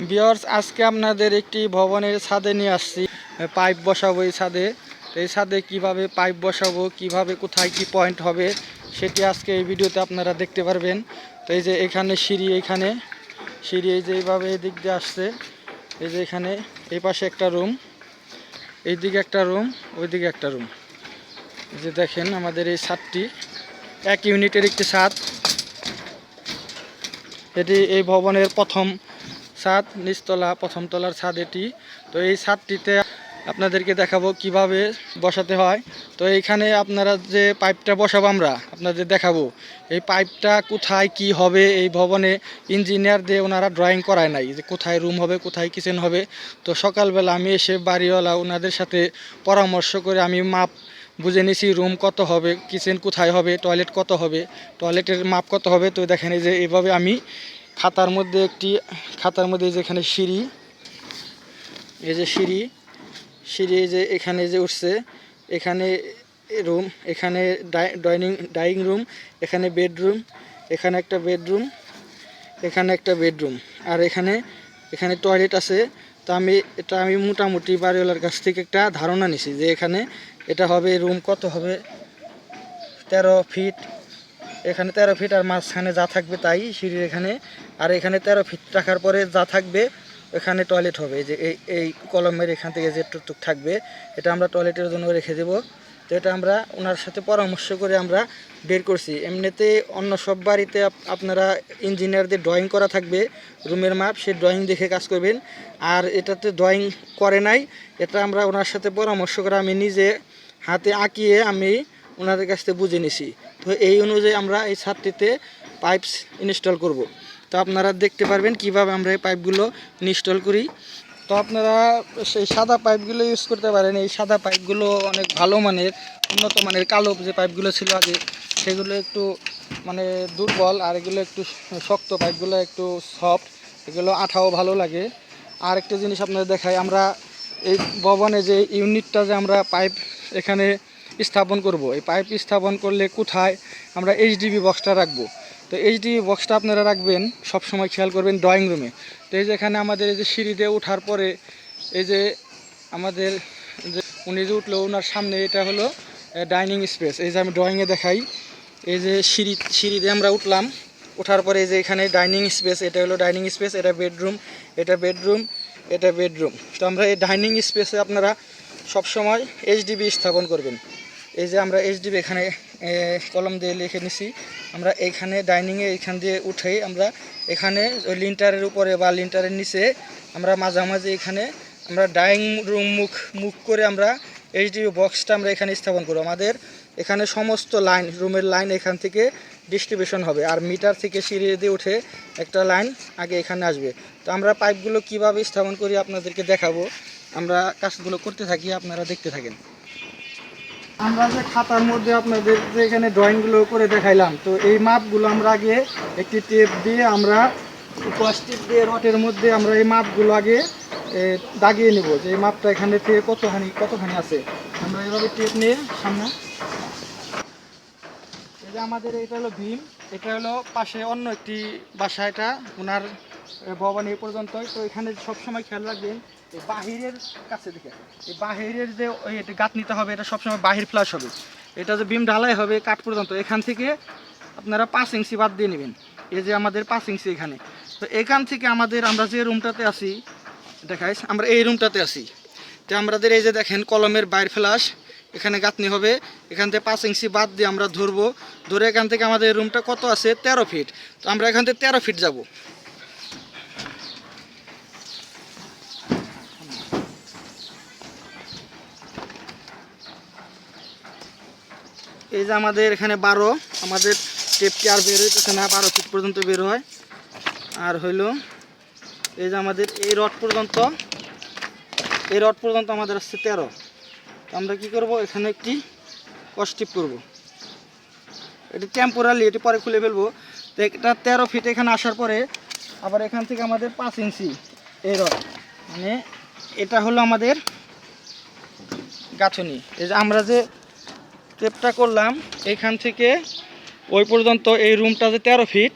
বিয়ার্স আজকে আপনাদের একটি ভবনের ছাদে নিয়ে আসছি। পাইপ বসাবো এই ছাদে। এই ছাদে কীভাবে পাইপ বসাবো, কীভাবে কোথায় কি পয়েন্ট হবে, সেটি আজকে এই ভিডিওতে আপনারা দেখতে পারবেন। তো এই যে এখানে সিঁড়ি এইখানে সিঁড়ি, এই যে এইভাবে এদিক দিয়ে আসছে। এই যে এখানে এই পাশে একটা রুম, এইদিকে একটা রুম, ওইদিকে একটা রুম। এই যে দেখেন আমাদের এই ছাদটি, এক ইউনিটের একটি ছাদ। এটি এই ভবনের প্রথম ছাদ, নিচতলা, প্রথম তলার ছাদ এটি। তো এই ছাদটিতে আপনাদেরকে দেখাবো কীভাবে বসাতে হয়। তো এইখানে আপনারা যে পাইপটা বসাবো আমরা, আপনাদের দেখাবো। এই পাইপটা কোথায় কি হবে, এই ভবনে ইঞ্জিনিয়ার দিয়ে ওনারা ড্রয়িং করায় নাই যে কোথায় রুম হবে, কোথায় কিচেন হবে। তো সকালবেলা আমি এসে বাড়িওয়ালা ওনাদের সাথে পরামর্শ করে আমি মাপ বুঝে নিছি রুম কত হবে কিচেন কোথায় হবে টয়লেট কত হবে টয়লেটের মাপ কত হবে। তো দেখেন যে এইভাবে আমি খাতার মধ্যে একটি, খাতার মধ্যে এই যে সিঁড়ি, এই যে সিঁড়ি সিঁড়ি যে এখানে যে উঠছে, এখানে রুম এখানে ডাইনিং ডাইনিং রুম এখানে বেডরুম এখানে একটা বেডরুম এখানে একটা বেডরুম আর এখানে এখানে টয়লেট আছে। তো আমি, এটা আমি মোটামুটি বাড়িওয়ালার কাছ থেকে একটা ধারণা নিছি যে এখানে এটা হবে রুম কত হবে? তেরো ফিট এখানে তেরো ফিট আর মাঝখানে যা থাকবে তাই সিঁড়ির এখানে। আর এখানে তেরো ফিট রাখার পরে যা থাকবে, এখানে টয়লেট হবে। যে এই এই কলমের এখান থেকে যে টুকটুক থাকবে, এটা আমরা টয়লেটের জন্য রেখে দেবো। তো এটা আমরা ওনার সাথে পরামর্শ করে আমরা বের করছি। এমনিতে অন্য সব বাড়িতে আপ- আপনারা ইঞ্জিনিয়ারদের ড্রয়িং করা থাকবে, রুমের মাপ, সেই ড্রয়িং দেখে কাজ করবেন। আর এটাতে ড্রয়িং করে নাই, এটা আমরা ওনার সাথে পরামর্শ করে আমি নিজে হাতে আঁকিয়ে আমি ওনাদের কাছ থেকে বুঝে নিছি। তো এই অনুযায়ী আমরা এই ছাদটিতে পাইপস ইনস্টল করব। তো আপনারা দেখতে পারবেন কীভাবে আমরা এই পাইপগুলো ইনস্টল করি। তো আপনারা সেই সাদা পাইপগুলো ইউজ করতে পারেন। এই সাদা পাইপগুলো অনেক ভালো মানের, উন্নত মানের কালো যে পাইপগুলো ছিল আগে, সেগুলো একটু মানে দুর্বল আর এগুলো একটু শক্ত পাইপগুলো একটু সফট এগুলো আঠাও ভালো লাগে। আর একটা জিনিস আপনাদের দেখাই, আমরা এই ভবনে যে ইউনিটটা যে আমরা পাইপ এখানে স্থাপন করব। এই পাইপ স্থাপন করলে কোথায় আমরা এইচডিবি বক্সটা রাখব। তো এইচডিবি বক্সটা আপনারা রাখবেন সব সময় খেয়াল করবেন ড্রয়িং রুমে তো এই যে এখানে আমাদের এই যে সিঁড়ি দিয়ে ওঠার পরে, এই যে আমাদের যে উনি যে উঠল ওনার সামনে এটা হলো ডাইনিং স্পেস এই যে আমি ড্রয়িংয়ে দেখাই, এই যে সিঁড়ি সিঁড়ি দিয়ে আমরা উঠলাম, ওঠার পরে এই যে এখানে ডাইনিং স্পেস এটা হলো ডাইনিং স্পেস এটা বেডরুম এটা বেডরুম এটা বেডরুম তো আমরা এই ডাইনিং স্পেসে আপনারা সবসময় এইচডিবি স্থাপন করবেন। এই যে আমরা এইচডিবি এখানে কলম দিয়ে লিখে নিছি। আমরা এইখানে ডাইনিংয়ে এইখান দিয়ে উঠেই আমরা এখানে ওই লিন্টারের উপরে বা লিন্টারের নিচে আমরা মাঝামাঝি এখানে আমরা ডাইনিং রুম মুখ মুখ করে আমরা এইচডিবি বক্সটা আমরা এখানে স্থাপন করব। আমাদের এখানে সমস্ত লাইন রুমের লাইন এখান থেকে ডিস্ট্রিবিউশন হবে। আর মিটার থেকে সিঁড়ি দিয়ে উঠে একটা লাইন আগে এখানে আসবে। তো আমরা পাইপগুলো কীভাবে স্থাপন করি আপনাদেরকে দেখাবো। আমরা কাজগুলো করতে থাকি, আপনারা দেখতে থাকেন। আমরা যে খাতার মধ্যে আপনাদের যে এখানে ড্রয়িংগুলো করে দেখাইলাম, তো এই মাপগুলো আমরা আগে একটি টেপ দিয়ে আমরা প্লাস্টিক দিয়ে রটের মধ্যে আমরা এই মাপগুলো আগে দাগিয়ে নেব যে এই মাপটা এখানে থেকে কতখানি কতখানি আছে। আমরা এভাবে টেপ নিয়ে সামনে, এই যে আমাদের এটা হলো ভীম, এটা হলো পাশে অন্য একটি বাসা এটা ওনার ভবন এই পর্যন্তই তো এখানে সবসময় খেয়াল রাখবেন এই বাহিরের কাছে দিকে এই বাহিরের যে ওই এটা গাঁত নিতে হবে, এটা সবসময় বাহির ফ্লাশ হবে। এটা যে বিম ঢালাই হবে কাঠ পর্যন্ত, এখান থেকে আপনারা পাঁচ ইঞ্চি বাদ দিয়ে নেবেন। এই যে আমাদের পাঁচ ইঞ্চি এখানে। তো এখান থেকে আমাদের আমরা যে রুমটাতে আছি দেখাইস আমরা এই রুমটাতে আছি। তো আমাদের এই যে দেখেন, কলমের বাইর ফ্লাশ এখানে গাঁথনি হবে। এখান থেকে পাঁচ ইঞ্চি বাদ দিয়ে আমরা ধরবো। ধরে এখান থেকে আমাদের রুমটা কত আছে? তেরো ফিট তো আমরা এখান থেকে তেরো ফিট যাব। এই যে আমাদের এখানে বারো, আমাদের টেপটি আর বের হইতেছে না, বারো ফিট পর্যন্ত বের হয়। আর হইল, এই যে আমাদের এই রড পর্যন্ত, এই রড পর্যন্ত আমাদের আসছে তেরো। আমরা কি করব? এখানে একটি কস্টিপ করব। এটি টেম্পোরালি এটি পরে খুলে ফেলব। তো এটা তেরো ফিট এখানে আসার পরে আবার এখান থেকে আমাদের পাঁচ ইঞ্চি এই রড মানে এটা হলো আমাদের গাঁথনি। এই যে আমরা যে টেপটা করলাম। এখান থেকে ওই পর্যন্ত এই রুমটা যে তেরো ফিট,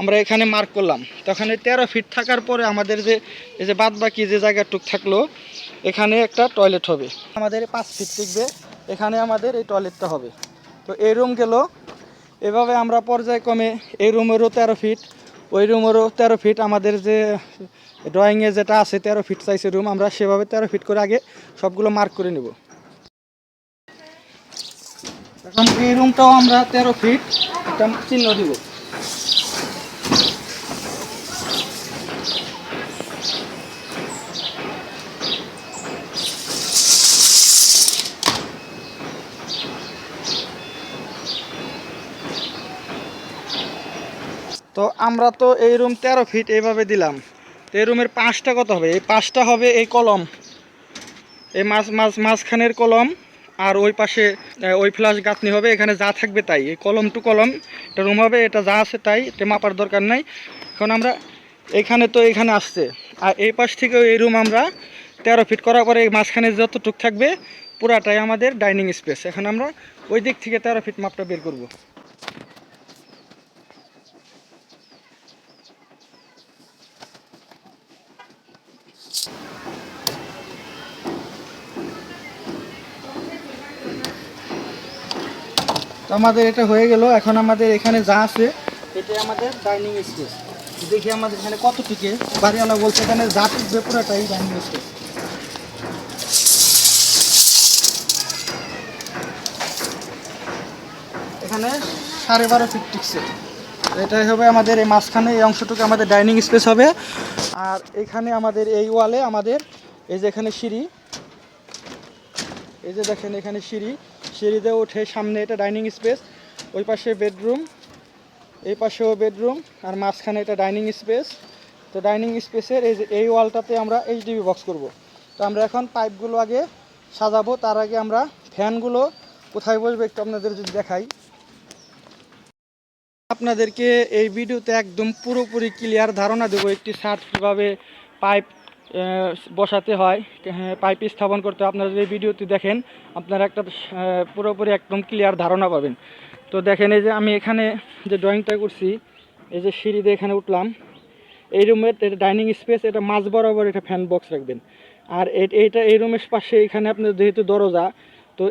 আমরা এখানে মার্ক করলাম। তখন এই তেরো ফিট থাকার পরে আমাদের যে, এই যে বাদ বাকি যে জায়গাটুক থাকল, এখানে একটা টয়লেট হবে। আমাদের পাঁচ ফিট টিকবে, এখানে আমাদের এই টয়লেটটা হবে। তো এই রুম গেল। এভাবে আমরা পর্যায়ক্রমে এই রুমেরও তেরো ফিট, ওই রুমেরও তেরো ফিট, আমাদের যে ড্রয়িংয়ে যেটা আছে তেরো ফিট চাইছে রুম আমরা সেভাবে তেরো ফিট করে আগে সবগুলো মার্ক করে নেব। এখন এই রুমটাও আমরা তেরো ফিট একটা চিহ্ন দিব। তো আমরা তো এই রুম তেরো ফিট এইভাবে দিলাম। তো এই রুমের পাঁচটা কত হবে? এই পাঁচটা হবে এই কলম। এই মাছ মাছ মাঝখানের কলম। আর ওই পাশে ওই ফ্লাশ গাঁথনি হবে, এখানে যা থাকবে তাই। এই কলম টু কলম, এটা রুম হবে, এটা যা আছে তাই, এটা মাপার দরকার নাই। এখন আমরা এখানে তো এখানে আসছে। আর এই পাশ থেকে এই রুম আমরা তেরো ফিট করার পরে এই মাঝখানে যতটুক থাকবে, পুরাটাই আমাদের ডাইনিং স্পেস এখন আমরা ওই দিক থেকে তেরো ফিট মাপটা বের করব। আমাদের এটা হয়ে গেল। এখন আমাদের এখানে যা আছে এটাই আমাদের ডাইনিং স্পেস দেখি আমাদের এখানে কত টিকে। বাড়িওয়ালা বলছে এখানে যা টিকবে ডাইনিং স্পেস এখানে সাড়ে বারো ফিট টিকছে। এটাই হবে আমাদের এই মাঝখানে, এই অংশটুকু আমাদের ডাইনিং স্পেস হবে। আর এখানে আমাদের এই ওয়ালে আমাদের এই যে এখানে সিঁড়ি, এই যে দেখেন এখানে সিঁড়ি। সিঁড়িতে উঠে সামনে এটা ডাইনিং স্পেস, ওই পাশে বেডরুম, এই পাশেও বেডরুম, আর মাঝখানে এটা ডাইনিং স্পেস। তো ডাইনিং স্পেসের এই যে, এই ওয়ালটাতে আমরা এইচডিবি বক্স করব। তো আমরা এখন পাইপগুলো আগে সাজাবো, তার আগে আমরা ফ্যানগুলো কোথায় বসবে একটু আপনাদের যদি দেখাই। আপনাদেরকে এই ভিডিওতে একদম পুরোপুরি ক্লিয়ার ধারণা দেবো, একটি ছাদ কীভাবে পাইপ বসাতে হয়। হ্যাঁ, পাইপ স্থাপন করতে হয়। আপনারা যদি ভিডিওটি দেখেন আপনারা একটা পুরোপুরি একদম ক্লিয়ার ধারণা পাবেন। তো দেখেন এই যে আমি এখানে যে ড্রয়িংটা করছি এই যে সিঁড়ি দিয়ে এখানে উঠলাম এই রুমের এটা ডাইনিং স্পেস এটা মাঝ বরাবর এটা ফ্যান বক্স রাখবেন। আর এইটা এই রুমের পাশে এখানে আপনার যেহেতু দরজা তো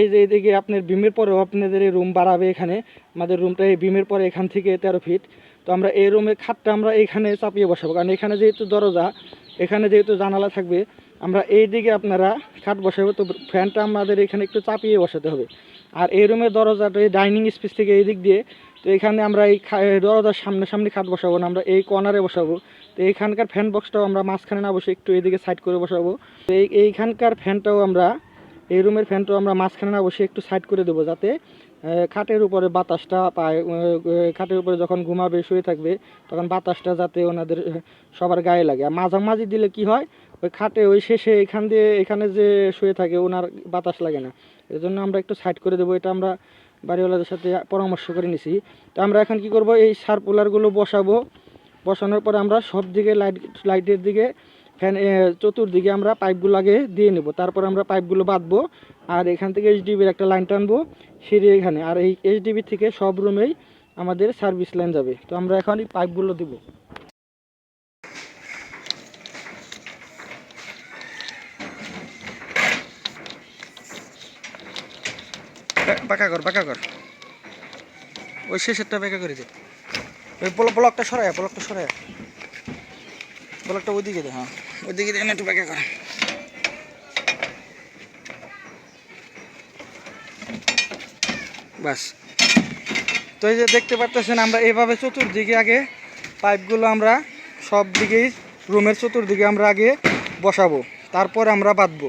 এই যে এদিকে আপনার বিমের পরেও আপনাদের এই রুম বাড়াবে এখানে। আমাদের রুমটা এই বিমের পরে এখান থেকে তেরো ফিট তো আমরা এই রুমের খাটটা আমরা এইখানে চাপিয়ে বসাবো। কারণ এখানে যেহেতু দরজা এখানে যেহেতু জানালা থাকবে, আমরা এই দিকে আপনারা খাট বসাবো। তো ফ্যানটা আমাদের এখানে একটু চাপিয়ে বসাতে হবে। আর এই রুমের দরজাটা, এই ডাইনিং স্পেস থেকে এই দিক দিয়ে, তো এখানে আমরা এই দরজার সামনে সামনে খাট বসাবো না, আমরা এই কর্নারে বসাবো। তো এইখানকার ফ্যান বক্সটাও আমরা মাঝখানে না বসে একটু এইদিকে সাইড করে বসাবো। তো এই এইখানকার ফ্যানটাও আমরা, এই রুমের ফ্যানটাও আমরা মাঝখানে না বসে একটু সাইড করে দেবো যাতে খাটের উপরে বাতাসটা পায় খাটের উপরে যখন ঘুমাবে, শুয়ে থাকবে, তখন বাতাসটা যাতে ওনাদের সবার গায়ে লাগে। আর মাঝামাঝি দিলে কি হয়, ওই খাটে, ওই শেষে, এখান দিয়ে, এখানে যে শুয়ে থাকে, ওনার বাতাস লাগে না। এর জন্য আমরা একটু সাইড করে দেবো, এটা আমরা বাড়িওয়ালাদের সাথে পরামর্শ করে নিছি। তো আমরা এখন কি করব, এই সার্কুলারগুলো বসাবো। বসানোর পরে আমরা সব দিকে লাইট লাইটের দিকে ফ্যান চতুর্দিকে আমরা পাইপগুলো আগে দিয়ে নেব। তারপর আমরা পাইপগুলো বাঁধবো, আর এখান থেকে এইচডিবির একটা লাইন টানবো। সিঁড়ি এখানে। আর এই এইচডিবি থেকে সব রুমেই আমাদের সার্ভিস লাইন যাবে। তো আমরা এখন এই পাইপগুলো দিব। বাঁকা কর বাঁকা কর। ওই শেষেরটা বাঁকা করে দে। ওই ব্লক- ব্লকটা সরায় ব্লকটা সরায়। ব্লকটা ওইদিকে দে হ্যাঁ। ওইদিকে দে একটু বাঁকা কর। বাস। তো এই যে দেখতে পারতেছেন আমরা এভাবে চতুর্দিকে আগে পাইপগুলো আমরা সব দিকেই রুমের চতুর্দিকে আমরা আগে বসাবো, তারপর আমরা বাঁধবো।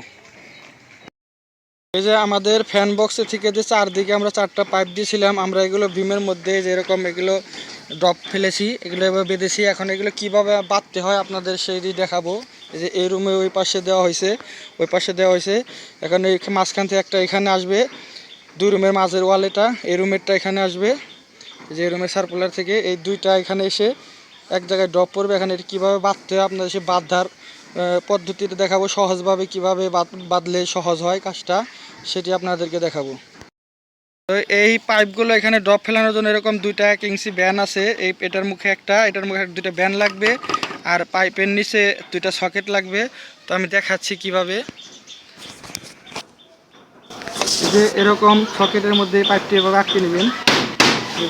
এই যে আমাদের ফ্যান বক্সে থেকে যে চারদিকে আমরা চারটা পাইপ দিয়েছিলাম, আমরা এগুলো বিমের মধ্যে যেরকম এগুলো ড্রপ ফেলেছি, এগুলো এবার বেঁধেছি। এখন এগুলো কীভাবে বাঁধতে হয় আপনাদের সেই দিয়ে দেখাবো। এই যে এই রুমে ওই পাশে দেওয়া হয়েছে, ওই পাশে দেওয়া হয়েছে। এখন এই মাঝখান থেকে একটা এখানে আসবে। দুই রুমের মাঝের ওয়াল এটা, এই রুমেরটা এখানে আসবে। যে রুমের সার্কুলার থেকে এই দুইটা এখানে এসে এক জায়গায় ড্রপ পড়বে এখানে এটা কীভাবে বাঁধতে হয়, আপনাদের সে বাঁধার পদ্ধতিটা দেখাবো। সহজভাবে কীভাবে বাঁধ- বাঁধলে সহজ হয় কাজটা, সেটি আপনাদেরকে দেখাবো। তো এই পাইপগুলো এখানে ড্রপ ফেলানোর জন্য এরকম দুইটা কিংসি ব্যান আছে। এই এটার মুখে একটা, এটার মুখে দুইটা ব্যান লাগবে। আর পাইপের নিচে দুইটা সকেট লাগবে। তো আমি দেখাচ্ছি কীভাবে। যে এরকম সকেটের মধ্যে পাইপটি এভাবে আটকে নেবেন,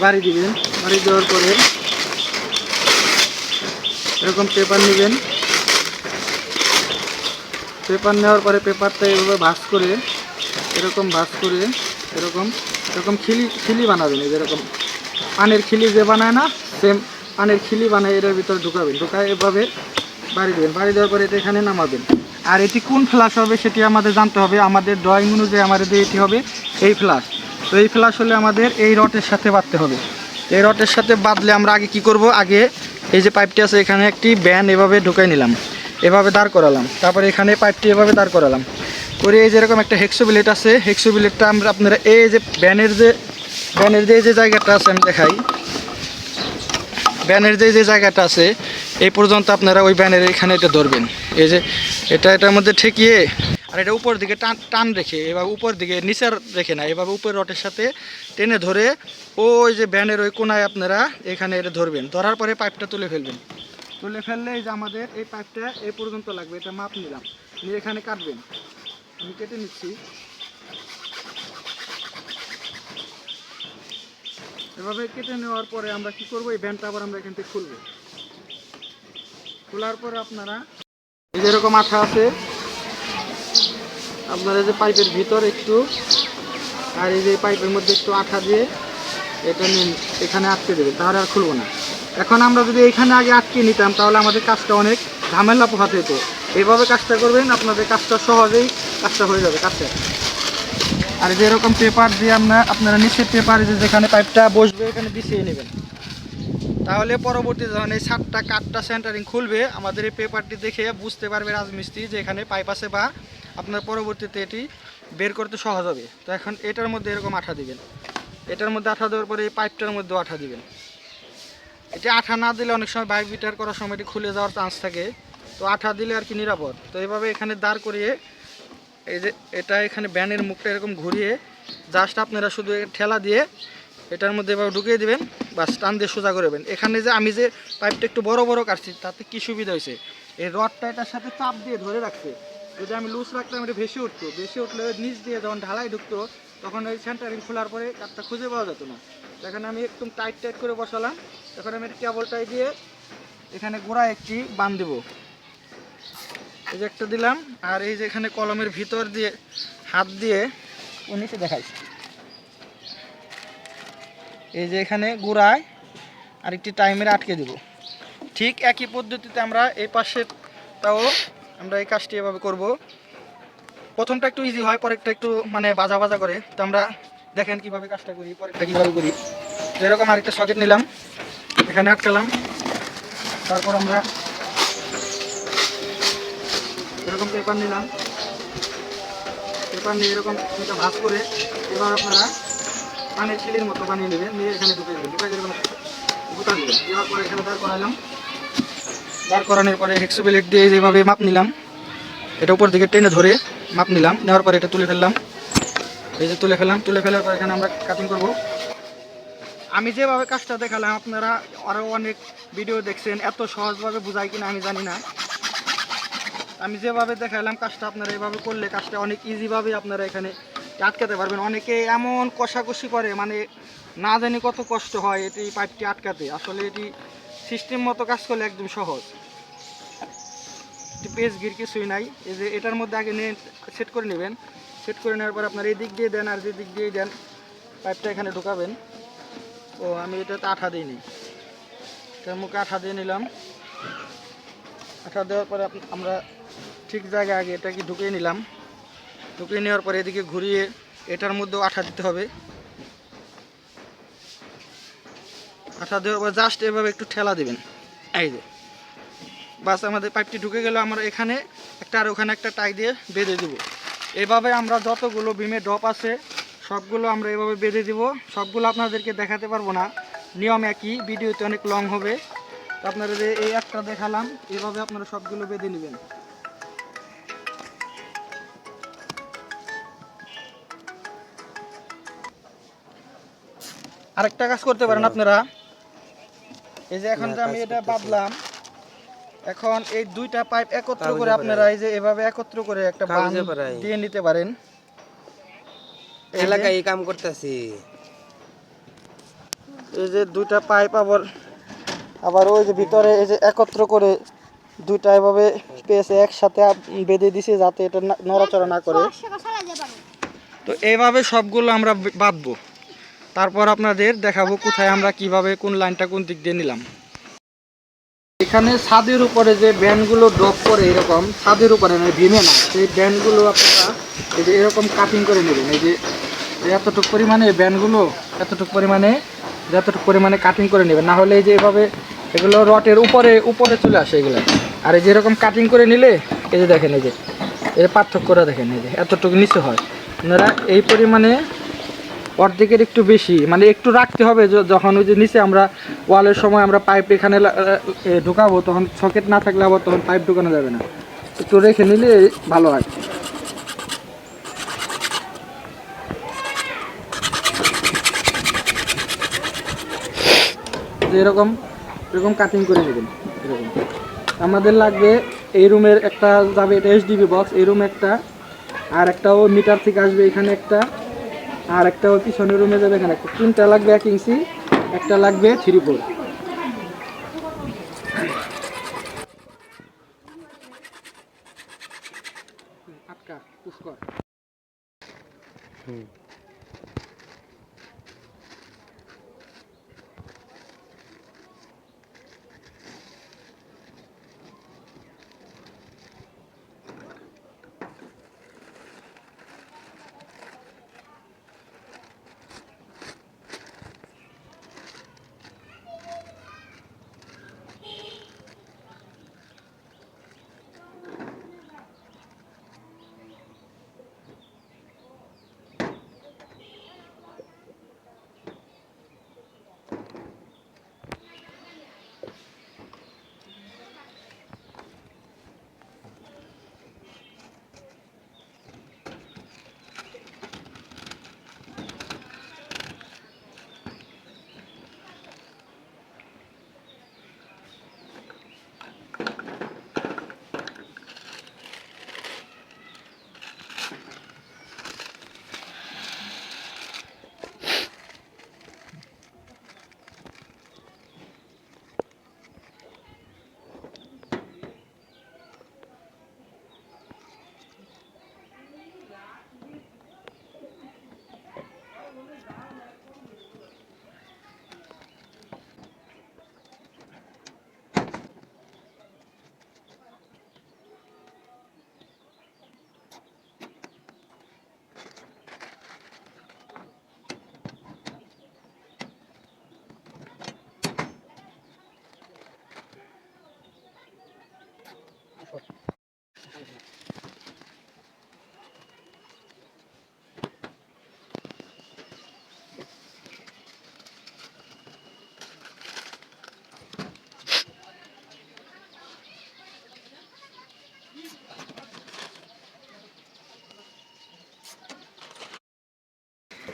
বাড়ি দিবেন, বাড়ি দেওয়ার পরে এরকম পেপার নেবেন। পেপার নেওয়ার পরে পেপারটা এভাবে ভাঁজ করে, এরকম ভাঁজ করে, এরকম এরকম খিলি খিলি বানাবেন যেরকম পানের খিলি যে বানায় না সেম পানের খিলি বানায় এটার ভিতরে ঢুকাবেন, ঢুকায় এভাবে বাড়ি দেবেন। বাড়ি দেওয়ার পরে এটা এখানে নামাবেন। আর এটি কোন ফ্লাশ হবে সেটি আমাদের জানতে হবে। আমাদের ড্রয়িং অনুযায়ী আমাদের এটি হবে এই ফ্লাশ তো এই ফ্লাশ হলে আমাদের এই রটের সাথে বাঁধতে হবে। এই রটের সাথে বাঁধলে আমরা আগে কি করব? আগে এই যে পাইপটি আছে, এখানে একটি ব্যান এভাবে ঢুকাই নিলাম। এভাবে দাঁড় করালাম। তারপরে এখানে পাইপটি এভাবে দাঁড় করালাম। করে এই যেরকম একটা হেক্সো বিলেট আছে হেক্সো বিলেটটা আমরা আপনারা এই যে ব্যানের যে ব্যানের যে যে জায়গাটা আছে, আমি দেখাই। ব্যানের যে যে জায়গাটা আছে, এই পর্যন্ত আপনারা ওই ব্যানের এখানে এটা ধরবেন। এই যে, এটা, এটার মধ্যে ঠেকিয়ে আর এটা উপর দিকে টান টান রেখে এবার উপর দিকে নিচের রেখে না, এভাবে উপর রটের সাথে টেনে ধরে ওই যে ব্যানের ওই কোনায় আপনারা এখানে এটা ধরবেন। ধরার পরে পাইপটা তুলে ফেলবেন। তুলে ফেললে এই যে আমাদের এই পাইপটা এই পর্যন্ত লাগবে, এটা মাপ নিলাম। নিয়ে এখানে কাটবেন। আমি কেটে নিচ্ছি। এভাবে কেটে নেওয়ার পরে আমরা কি করব? এই ব্যান্ডটা আবার আমরা এখান থেকে খুলবো। খোলার পরে আপনারা এই যে এরকম আঠা আছে, আপনারা এই যে পাইপের ভিতর একটু, আর এই যে পাইপের মধ্যে একটু আঠা দিয়ে এটা নিন, এখানে আটকে দেবেন তাহলে আর খুলবো না। এখন আমরা যদি এখানে আগে আটকে নিতাম, তাহলে আমাদের কাজটা অনেক ঝামেলা পোহাতে হতো। এইভাবে কাজটা করবেন, আপনাদের কাজটা সহজেই কাজটা হয়ে যাবে, কাজটা। আর যে এরকম পেপার দিয়ে আপনার আপনারা নিচের পেপার যেখানে পাইপটা বসবে, এখানে বিছিয়ে নেবেন। তাহলে পরবর্তী যখন এই সাতটা কাঠটা সেন্টারিং খুলবে, আমাদের এই পেপারটি দেখে বুঝতে পারবে রাজমিস্ত্রি যে এখানে পাইপ আছে বা আপনার পরবর্তীতে এটি বের করতে সহজ হবে। তো এখন এটার মধ্যে এরকম আঠা দিবেন। এটার মধ্যে আঠা দেওয়ার পরে এই পাইপটার মধ্যেও আঠা দিবেন। এটি আঠা না দিলে অনেক সময় বাইক বিটার করার সময় এটি খুলে যাওয়ার চান্স থাকে। তো আঠা দিলে আর কি নিরাপদ। তো এইভাবে এখানে দাঁড় করিয়ে এই যে এটা এখানে ব্যানের মুখটা এরকম ঘুরিয়ে জাস্ট আপনারা শুধু ঠেলা দিয়ে এটার মধ্যে এবার ঢুকিয়ে দেবেন, বাস টান দিয়ে সোজা করবেন এখানে যে আমি যে পাইপটা একটু বড় বড় কাটছি, তাতে কি সুবিধা হয়েছে? এই রডটা এটার সাথে চাপ দিয়ে ধরে রাখছে। যদি আমি লুজ রাখতাম, এটা ভেসে উঠতো। ভেসে উঠলে নিচ দিয়ে যখন ঢালাই ঢুকতো, তখন ওই সেন্টারিং খোলার পরে কাঠটা খুঁজে পাওয়া যেত না। এখন আমি একদম টাইট টাইট করে বসালাম। এখন আমি কেবলটাই দিয়ে এখানে গোড়ায় একটি বান দেবো। এই যে একটা দিলাম, আর এই যে এখানে কলমের ভিতর দিয়ে, হাত দিয়ে ও নিচে দেখাইছি। এই যে এখানে গোড়ায় আরেকটি টাইমের আটকে দেব। ঠিক একই পদ্ধতিতে আমরা এই পাশেরটাও আমরা এই কাজটি এভাবে করব। প্রথমটা একটু ইজি হয়, পরেরটা একটু মানে বাজা বাজা করে। তো আমরা দেখেন কীভাবে কাজটা করি, পরেরটা কীভাবে করি। এরকম আরেকটা সকেট নিলাম, এখানে আটকালাম। তারপর আমরা এরকম পেপার নিলাম। পেপার নিয়ে এরকম ভাঁজ করে এবার আপনারা পানির ছিলির মতো বানিয়ে নেবেন নিয়ে এখানে ঢুকে দেবেন ঢুকে এরকম গোটা দেবেন দেওয়ার পরে এখানে দাঁড় করালাম। দাঁড় করানোর পরে হেক্সো দিয়ে যেভাবে মাপ নিলাম, এটা উপর দিকে টেনে ধরে মাপ নিলাম, নেওয়ার পরে এটা তুলে ফেললাম। এই যে তুলে ফেললাম, তুলে ফেলার পর এখানে আমরা কাটিং করব। আমি যেভাবে কাজটা দেখালাম, আপনারা আরও অনেক ভিডিও দেখছেন, এত সহজভাবে বোঝায় কিনা আমি জানি না। আমি যেভাবে দেখালাম, কাজটা আপনারা এভাবে করলে কাজটা অনেক ইজিভাবে আপনারা এখানে আটকাতে পারবেন। অনেকে এমন কষাকষি করে মানে না জানি কত কষ্ট হয় এটি পাইপটি আটকাতে। আসলে এটি সিস্টেম মতো কাজ করলে একদম সহজ। পেজ গির কিছুই নাই। এই যে এটার মধ্যে আগে নিয়ে সেট করে নেবেন। সেট করে নেওয়ার পর আপনার এই দিক দিয়ে দেন আর যে দিক দিয়ে দেন, পাইপটা এখানে ঢুকাবেন। ও, আমি এটাতে আঠা দিইনি এটার মুখে আঠা দিয়ে নিলাম। আঠা দেওয়ার পরে আমরা ঠিক জায়গায় আগে এটাকে ঢুকিয়ে নিলাম। ঢুকিয়ে নেওয়ার পরে এদিকে ঘুরিয়ে এটার মধ্যেও আঠা দিতে হবে। আঠা দেওয়ার পর জাস্ট এভাবে একটু ঠেলা দেবেন। এই যে। বাস আমাদের পাইপটি ঢুকে গেল, আমরা এখানে একটা আর ওখানে একটা টাই দিয়ে বেঁধে দেবো। এভাবে আমরা যতগুলো বিমে ড্রপ আছে, সবগুলো আমরা এভাবে বেঁধে দিব। সবগুলো আপনাদেরকে দেখাতে পারব না। নিয়ম একই, ভিডিওতে অনেক লং হবে। আপনারা যে এই একটা দেখালাম, এভাবে আপনারা সবগুলো বেঁধে নেবেন। আরেকটা কাজ করতে পারেন হ্যাঁ। আপনারা। এই যে এখন হ্যাঁ, যে আমি এটা। বাঁধলাম। এখন এই দুইটা পাইপ একত্র করে আপনারা এই যে এভাবে একত্র করে একটা পারাই। দিয়ে নিতে পারেন। এলাকায় এই কাম করতেছি। এই যে দুইটা পাইপ আবার আবার ওই যে ভিতরে এই যে একত্র করে দুইটা এভাবে পেয়েছে একসাথে বেঁধে দিছে যাতে এটা না- নড়াচড়া না করে। তো এইভাবে সবগুলো আমরা বাঁধবো। তারপর আপনাদের দেখাবো কোথায় আমরা কীভাবে কোন লাইনটা কোন দিক দিয়ে নিলাম। এখানে ছাদের উপরে যে ব্যান্ডগুলো ড্রপ করে এরকম, ছাদের উপরে মানে ভীমে না সেই ব্যান্ডগুলো আপনারা এই যে এরকম কাটিং করে নেবেন। এই যে এতটুকু পরিমাণে ব্যান্ডগুলো, এতটুকু পরিমাণে, যতটুকু পরিমাণে কাটিং করে নেবেন। না হলে এই যে এভাবে এগুলো রটের উপরে উপরে চলে আসে এগুলো। আর এই যে এরকম কাটিং করে নিলে, এই যে দেখেন এই যে যে পার্থক্যটা দেখেন এই যে, এতটুকু নিচে হয়। আপনারা এই পরিমাণে অর্ধেকের একটু বেশি। মানে একটু রাখতে হবে যখন ওই যে নিচে আমরা ওয়ালের সময় আমরা পাইপ এখানে ঢুকাবো, তখন সকেট না থাকলে আবার তখন পাইপ ঢুকানো যাবে না। একটু রেখে নিলে ভালো হয়। এরকম এরকম কাটিং করে নেবেন, এরকম। আমাদের লাগবে এই রুমের একটা, যাবে এটা এইচডিবি বক্স এই রুম একটা, আর একটাও মিটার থেকে আসবে এখানে একটা। আর একটা ওই পিছনের রুমে যাবে এখানে। তিনটা লাগবে এক ইঞ্চি, একটা লাগবে থ্রি ফোর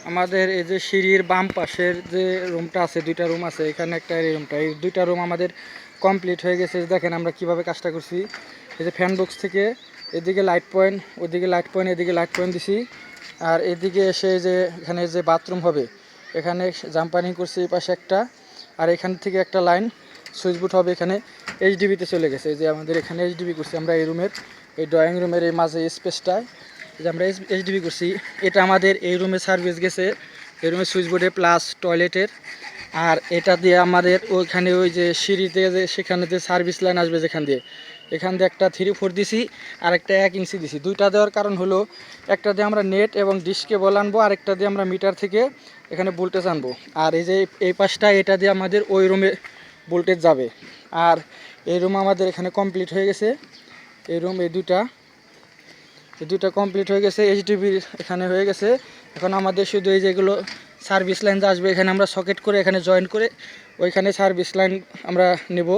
আমাদের এই যে সিঁড়ির বাম পাশের যে রুমটা আছে, দুইটা রুম আছে, এখানে একটা এই রুমটা। এই দুইটা রুম আমাদের কমপ্লিট হয়ে গেছে। দেখেন আমরা কীভাবে কাজটা করছি। এই যে ফ্যান বক্স থেকে এদিকে লাইট পয়েন্ট ওদিকে লাইট পয়েন্ট এদিকে লাইট পয়েন্ট দিছি। আর এদিকে এসে যে এখানে যে বাথরুম হবে, এখানে জাম্পারিং করছি এই পাশে একটা। আর এখান থেকে একটা লাইন সুইচ হবে এখানে এইচডিবিতে চলে গেছে। যে আমাদের এখানে এইচডিবি করছি আমরা এই রুমের, এই ড্রয়িং রুমের এই মাঝে স্পেসটায় যে আমরা এইচডিবি করছি, এটা আমাদের এই রুমে সার্ভিস গেছে। এই রুমের সুইচ বোর্ডে প্লাস টয়লেটের আর এটা দিয়ে আমাদের ওইখানে ওই যে সিঁড়িতে যে সেখানে যে সার্ভিস লাইন আসবে যেখান দিয়ে, এখান দিয়ে একটা থ্রি ফোর দিছি, আর একটা এক ইঞ্চি দিছি। দুইটা দেওয়ার কারণ হলো, একটা দিয়ে আমরা নেট এবং ডিশ কেবল আনব আর একটা দিয়ে আমরা মিটার থেকে এখানে ভোল্টেজ আনব। আর এই যে এই পাশটা, এটা দিয়ে আমাদের ওই রুমে ভোল্টেজ যাবে। আর এই রুম আমাদের এখানে কমপ্লিট হয়ে গেছে। এই রুম এই দুইটা। এই দুটো কমপ্লিট হয়ে গেছে এইচডিবির এখানে হয়ে গেছে। এখন আমাদের শুধু এই যেগুলো সার্ভিস লাইন আসবে, এখানে আমরা সকেট করে এখানে জয়েন করে ওইখানে সার্ভিস লাইন আমরা নেব।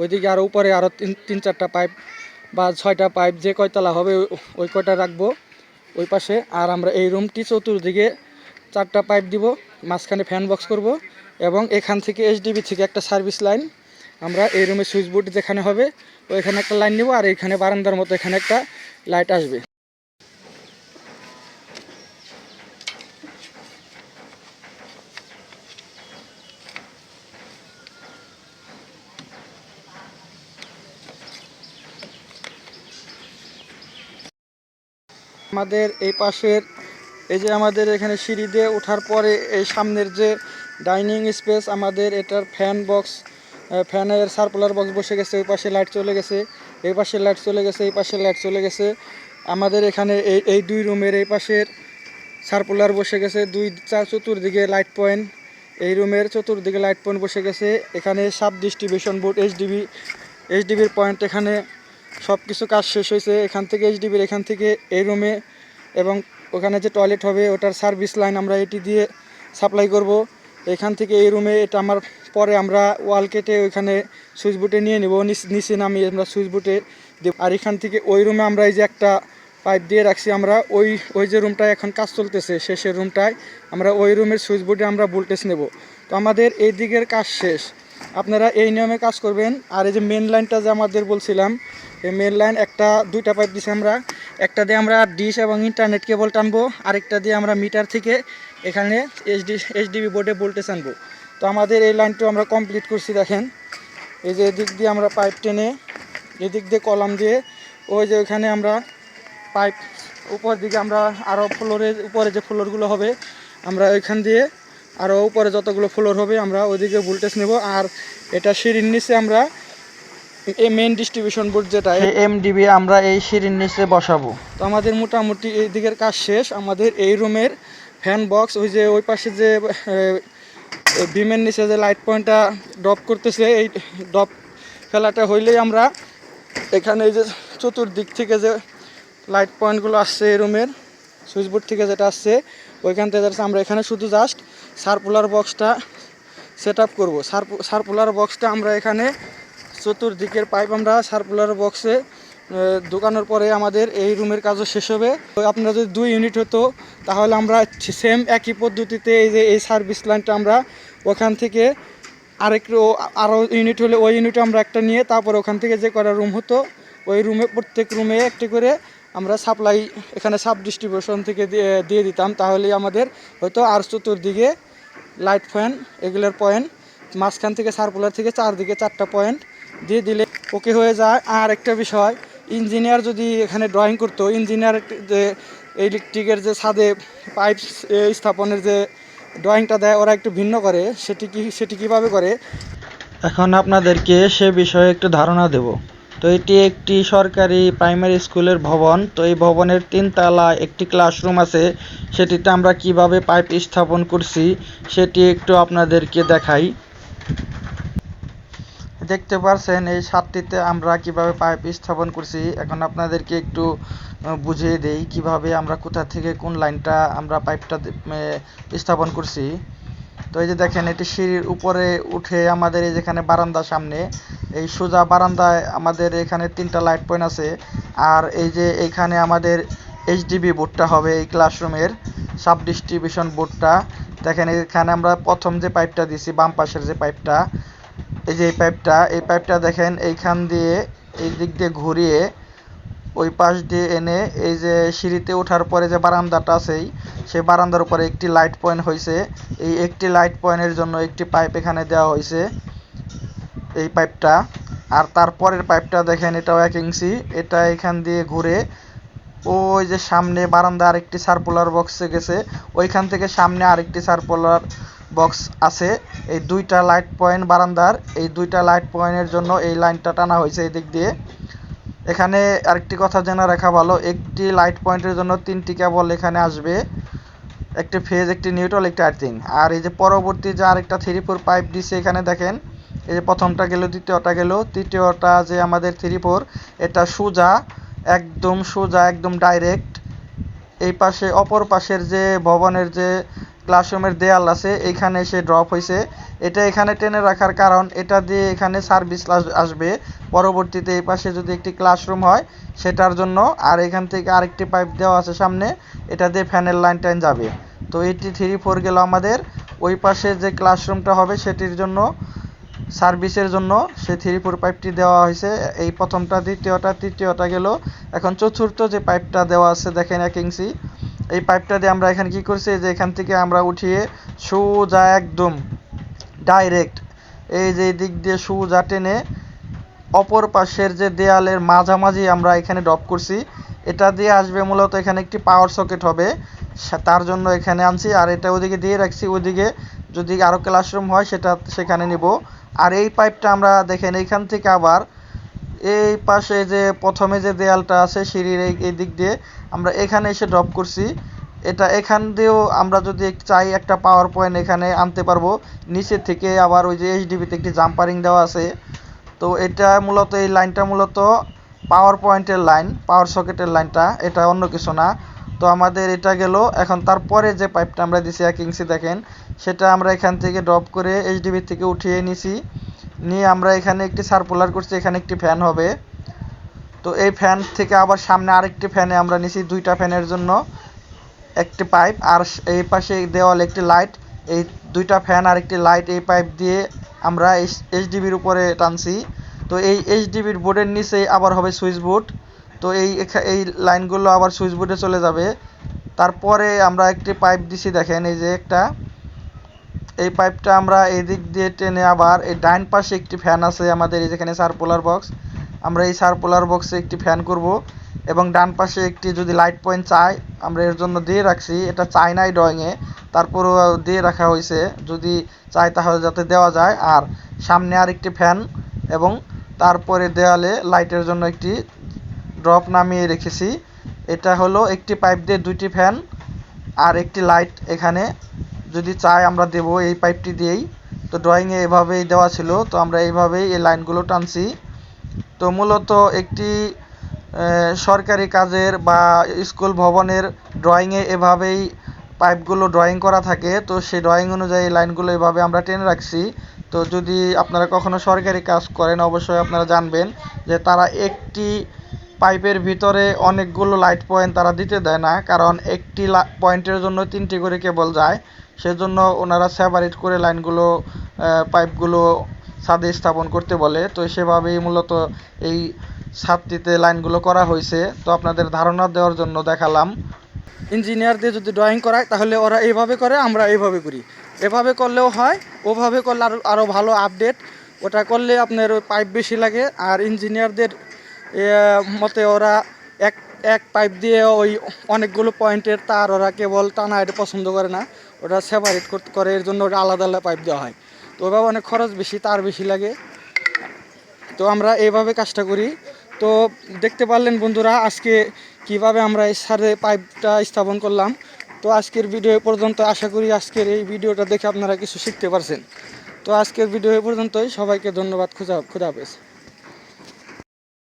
ওইদিকে আরও উপরে আরও তিন তিন চারটা পাইপ বা ছয়টা পাইপ যে কয়তলা হবে, ওই- ওই কয়টা রাখব ওই পাশে। আর আমরা এই রুমটি চতুর্দিকে চারটা পাইপ দিব, মাঝখানে ফ্যান বক্স করব এবং এখান থেকে এইচডিবি থেকে একটা সার্ভিস লাইন আমরা এই রুমে সুইচ বোর্ড যেখানে হবে, ওইখানে একটা লাইন নেব আর এখানে বারান্দার মতো এখানে একটা লাইট আসবে। আমাদের এই পাশের, এই যে আমাদের এখানে সিঁড়ি দিয়ে ওঠার পরে এই সামনের যে ডাইনিং স্পেস আমাদের এটার ফ্যান বক্স ফ্যানের সার্কুলার বক্স বসে গেছে, ওই পাশে লাইট চলে গেছে, এই পাশে লাইট চলে গেছে, এই পাশে লাইট চলে গেছে। আমাদের এখানে এই এই দুই রুমের এই পাশের সার্কুলার বসে গেছে, দুই, চার চতুর্দিকে লাইট পয়েন্ট, এই রুমের চতুর্দিকে লাইট পয়েন্ট বসে গেছে। এখানে সাব ডিস্ট্রিবিউশন বোর্ড এইচডিবি এইচডিবির পয়েন্ট এখানে সব কিছু কাজ শেষ হয়েছে। এখান থেকে এইচডিবির এখান থেকে এই রুমে এবং ওখানে যে টয়লেট হবে, ওটার সার্ভিস লাইন আমরা এটি দিয়ে সাপ্লাই করব। এখান থেকে এই রুমে এটা আমার, পরে আমরা ওয়াল কেটে ওইখানে সুইচ বুটে নিয়ে নেব। নিচে নামিয়ে আমরা সুইচ বুটে দেব। আর এখান থেকে ওই রুমে আমরা এই যে একটা পাইপ দিয়ে রাখছি আমরা, ওই ওই যে রুমটায় এখন কাজ চলতেছে, শেষের রুমটায় আমরা ওই রুমের সুইচ বোর্ডে আমরা ভোল্টেজ নেব। তো আমাদের এই দিকের কাজ শেষ। আপনারা এই নিয়মে কাজ করবেন। আর এই যে মেন লাইনটা যে আমাদের বলছিলাম এই মেন লাইন একটা, দুইটা পাইপ দিছি আমরা। একটা দিয়ে আমরা ডিশ এবং ইন্টারনেট কেবল টানবো, আরেকটা দিয়ে আমরা মিটার থেকে এখানে এইচডি এইচডিবি বোর্ডে ভোল্টেজ আনব। তো আমাদের এই লাইনটা আমরা কমপ্লিট করছি, দেখেন। এই যে এদিক দিয়ে আমরা পাইপ টেনে, এদিক দিয়ে কলাম দিয়ে, ওই যে ওইখানে আমরা পাইপ উপর দিকে আমরা আরও ফ্লোরের উপরে যে ফ্লোরগুলো হবে, আমরা ওইখান দিয়ে আরও উপরে যতগুলো ফ্লোর হবে, আমরা ওইদিকে ভোল্টেজ নেব। আর এটা সিঁড়ির নিচে আমরা এই মেন ডিস্ট্রিবিউশন বোর্ড যেটা এমডিবি আমরা এই সিঁড়ির নিচে বসাবো। তো আমাদের মোটামুটি এই দিকের কাজ শেষ। আমাদের এই রুমের ফ্যান বক্স ওই যে ওই পাশে যে বিমের নিচে যে লাইট পয়েন্টটা ড্রপ করতেছে এই ড্রপ ফেলাটা হইলেই আমরা এখানে এই যে চতুর্দিক থেকে যে লাইট পয়েন্টগুলো আসছে এই রুমের সুইচ বোর্ড থেকে যেটা আসছে ওইখান থেকে যাচ্ছে। আমরা এখানে শুধু জাস্ট সার্কুলার বক্সটা সেট আপ করব। সার্কুলার বক্সটা আমরা এখানে চতুর্দিকের পাইপ আমরা সার্কুলার বক্সে দোকানোর পরে আমাদের এই রুমের কাজও শেষ হবে। তো আপনারা যদি দুই ইউনিট হতো, তাহলে আমরা সেম একই পদ্ধতিতে এই যে এই সার্ভিস লাইনটা আমরা ওখান থেকে আরেকটু আরও ইউনিট হলে ওই ইউনিট আমরা একটা নিয়ে তারপর ওখান থেকে যে কটা রুম হতো, ওই রুমে প্রত্যেক রুমে একটি করে আমরা সাপ্লাই, এখানে সাব ডিস্ট্রিবিউশন থেকে দিয়ে দিতাম। তাহলেই আমাদের হয়তো আর চতুর্দিকে লাইট ফ্যান, এগুলোর পয়েন্ট, মাঝখান থেকে সার্কুলার থেকে চারদিকে চারটা পয়েন্ট দিয়ে দিলে ওকে হয়ে যায়। আর একটা বিষয়, ইঞ্জিনিয়ার যদি এখানে ড্রয়িং করতো, ইঞ্জিনিয়ার যে ইলেকট্রিকের যে ছাদে পাইপ স্থাপনের যে ড্রয়িংটা দেয়, ওরা একটু ভিন্ন করে। সেটি কি, সেটি কীভাবে করে? এখন আপনাদেরকে সে বিষয়ে একটু ধারণা দেব। তো এটি একটি সরকারি প্রাইমারি স্কুলের ভবন। তো এই ভবনের তিনতলা একটি ক্লাসরুম আছে। সেটিতে আমরা কীভাবে পাইপ স্থাপন করছি, সেটি একটু আপনাদেরকে দেখাই। দেখতে পারছেন এই সাতটিতে আমরা কীভাবে পাইপ স্থাপন করছি। এখন আপনাদেরকে একটু বুঝিয়ে দেই কীভাবে আমরা কোথা থেকে কোন লাইনটা আমরা পাইপটা স্থাপন করছি। তো এই যে দেখেন, এটি সিঁড়ির উপরে উঠে আমাদের এই যেখানে বারান্দার সামনে, এই সোজা বারান্দায় আমাদের এখানে তিনটা লাইট পয়েন্ট আছে। আর এই যে এইখানে আমাদের এইচডিবি বোর্ডটা হবে এই ক্লাসরুমের সাব ডিস্ট্রিবিউশন বোর্ডটা। দেখেন এখানে আমরা প্রথম যে পাইপটা দিছি বাম পাশের যে পাইপটা এই যে এই পাইপটা এই পাইপটা দেখেন এইখান দিয়ে এই দিক দিয়ে ঘুরিয়ে ওই পাশ দিয়ে এনে এই যে সিঁড়িতে ওঠার পরে যে বারান্দাটা আছেই সেই বারান্দার উপরে একটি লাইট পয়েন্ট হয়েছে এই একটি লাইট পয়েন্টের জন্য একটি পাইপ এখানে দেওয়া হয়েছে এই পাইপটা আর তারপরের পাইপটা দেখেন, এটাও এক ইঞ্চি। এটা এখান দিয়ে ঘুরে ওই যে সামনে বারান্দা আরেকটি সার্কুলার বক্সে গেছে। ওইখান থেকে সামনে আরেকটি সার্কুলার বক্স আছে। এই দুইটা লাইট পয়েন্ট বারান্দার, এই দুইটা লাইট পয়েন্টের জন্য এই লাইনটা টানা হয়েছে এই দিক দিয়ে। এখানে আরেকটি কথা জেনে রাখা ভালো, একটি লাইট পয়েন্টের জন্য তিনটি কেবল এখানে আসবে। একটি ফেজ একটি নিউট্রাল একটি আর্থিং আর এই যে পরবর্তী যে আরেকটা থ্রি ফোর পাইপ দিছে এখানে দেখেন, এই যে প্রথমটা গেল, দ্বিতীয়টা গেল, তৃতীয়টা যে আমাদের থ্রি ফোর এটা সোজা, একদম সোজা, একদম ডাইরেক্ট এই পাশে, অপর পাশের যে ভবনের যে ক্লাসরুমের দেয়াল আছে এইখানে এসে ড্রপ হয়েছে এটা এখানে টেনে রাখার কারণ, এটা দিয়ে এখানে সার্ভিস আসবে। পরবর্তীতে এই পাশে যদি একটি ক্লাসরুম হয়, সেটার জন্য। আর এখান থেকে আরেকটি পাইপ দেওয়া আছে সামনে, এটা দিয়ে ফ্যানের লাইন টাইন যাবে। তো এইটি থ্রি ফোর গেল আমাদের। ওই পাশে যে ক্লাসরুমটা হবে, সেটির জন্য সার্ভিসের জন্য, সে থ্রি ফোর পাইপটি দেওয়া হয়েছে এই প্রথমটা, দ্বিতীয়টা, তৃতীয়টা গেল। এখন চতুর্থ যে পাইপটা দেওয়া আছে, দেখেন এক ইঞ্চি। এই পাইপটা দিয়ে আমরা এখানে কি করছি? যে এখান থেকে আমরা উঠিয়ে সোজা একদম ডাইরেক্ট এই যে দিক দিয়ে সোজা টেনে অপর পাশের যে দেয়ালের মাঝামাঝি আমরা এখানে ড্রপ করছি। এটা দিয়ে আসবে মূলত এখানে একটি পাওয়ার সকেট হবে। তার জন্য এখানে আনছি আর এটা ওদিকে দিয়ে রাখছি। ওদিকে যদি আরও ক্লাসরুম হয় সেটা সেখানে নিব। আর এই পাইপটা আমরা দেখেন এইখান থেকে আবার এই পাশে যে প্রথমে যে দেয়ালটা আছে সিঁড়ির এই দিক দিয়ে, আমরা এখানে এসে ড্রপ করছি। এটা এখান দিয়েও আমরা যদি চাই একটা পাওয়ার পয়েন্ট এখানে আনতে পারব। নিচে থেকে আবার ওই যে এইচডিবিতে একটি জাম্পারিং দেওয়া আছে। তো এটা মূলত এই লাইনটা মূলত পাওয়ার পয়েন্টের লাইন পাওয়ার সকেটের লাইনটা এটা অন্য কিছু না। তো আমাদের এটা গেল। এখন তারপরে যে পাইপটা আমরা দিছি ইঞ্চি দেখেন, সেটা আমরা এখান থেকে ড্রপ করে এইচডিবি থেকে উঠিয়ে নিছি। নিয়ে আমরা এখানে একটি সার্কুলার করছি, এখানে একটি ফ্যান হবে। তো এই ফ্যান থেকে আবার সামনে আরেকটি ফ্যানে আমরা নিছি, দুইটা ফ্যানের জন্য একটি পাইপ আর এই পাশে দেওয়াল একটি লাইট এই দুইটা ফ্যান আর একটি লাইট এই পাইপ দিয়ে আমরা এইচডিবির উপরে টানছি। তো এই এইচডিবির বোর্ডের নিচে আবার হবে সুইচ বোর্ড তো এই এই লাইনগুলো আবার সুইচ বোর্ডে চলে যাবে। তারপরে আমরা একটি পাইপ দিছি, দেখেন এই যে একটা। এই পাইপটা আমরা এই দিক দিয়ে টেনে আবার এই ডাইন পাশে একটি ফ্যান আছে আমাদের, এই যেখানে সার্কুলার বক্স আমরা এই সার্কুলার বক্সে একটি ফ্যান করব এবং ডান পাশে একটি যদি লাইট পয়েন্ট চাই, আমরা এর জন্য দিয়ে রাখছি। এটা চাই নাই ড্রয়িংয়ে তারপরও দিয়ে রাখা হয়েছে যদি চাই তাহলে যাতে দেওয়া যায়। আর সামনে আর একটি ফ্যান এবং তারপরে দেওয়ালে লাইটের জন্য একটি ড্রপ নামিয়ে রেখেছি। এটা হলো একটি পাইপ দিয়ে দুইটি ফ্যান আর একটি লাইট এখানে যদি চাই আমরা দেব এই পাইপটি দিয়েই। তো ড্রয়িংয়ে এভাবেই দেওয়া ছিল, তো আমরা এইভাবেই এই লাইনগুলো টানছি। তো মূলত একটি সরকারি কাজের বা স্কুল ভবনের ড্রয়িংয়ে এভাবেই পাইপগুলো ড্রয়িং করা থাকে। তো সেই ড্রয়িং অনুযায়ী লাইনগুলো এভাবে আমরা টেনে রাখছি। তো যদি আপনারা কখনো সরকারি কাজ করেন, অবশ্যই আপনারা জানবেন যে তারা একটি পাইপের ভিতরে অনেকগুলো লাইট পয়েন্ট তারা দিতে দেয় না, কারণ একটি পয়েন্টের জন্য তিনটি করে কেবল যায়। সেজন্য ওনারা সেপারেট করে লাইনগুলো পাইপগুলো ছাদে স্থাপন করতে বলে। তো সেভাবেই মূলত এই ছাদটিতে লাইনগুলো করা হয়েছে। তো আপনাদের ধারণা দেওয়ার জন্য দেখালাম। ইঞ্জিনিয়ারদের যদি ড্রয়িং করায়, তাহলে ওরা এইভাবে করে, আমরা এইভাবে করি। এভাবে করলেও হয়, ওভাবে করলে আরও আরও ভালো আপডেট ওটা করলে আপনার পাইপ বেশি লাগে। আর ইঞ্জিনিয়ারদের মতে ওরা এক এক পাইপ দিয়ে ওই অনেকগুলো পয়েন্টের তার ওরা কেবল টানা এটা পছন্দ করে না। ওটা সেপারেট করতে করে, এর জন্য ওটা আলাদা আলাদা পাইপ দেওয়া হয়। তো ওইভাবে অনেক খরচ বেশি, তার বেশি লাগে। তো আমরা এইভাবে কাজটা করি। তো দেখতে পারলেন বন্ধুরা, আজকে কীভাবে আমরা এই সারে পাইপটা স্থাপন করলাম। তো আজকের ভিডিও পর্যন্ত আশা করি আজকের এই ভিডিওটা দেখে আপনারা কিছু শিখতে পারছেন। তো আজকের ভিডিও পর্যন্তই, সবাইকে ধন্যবাদ খুদা হাফেজ।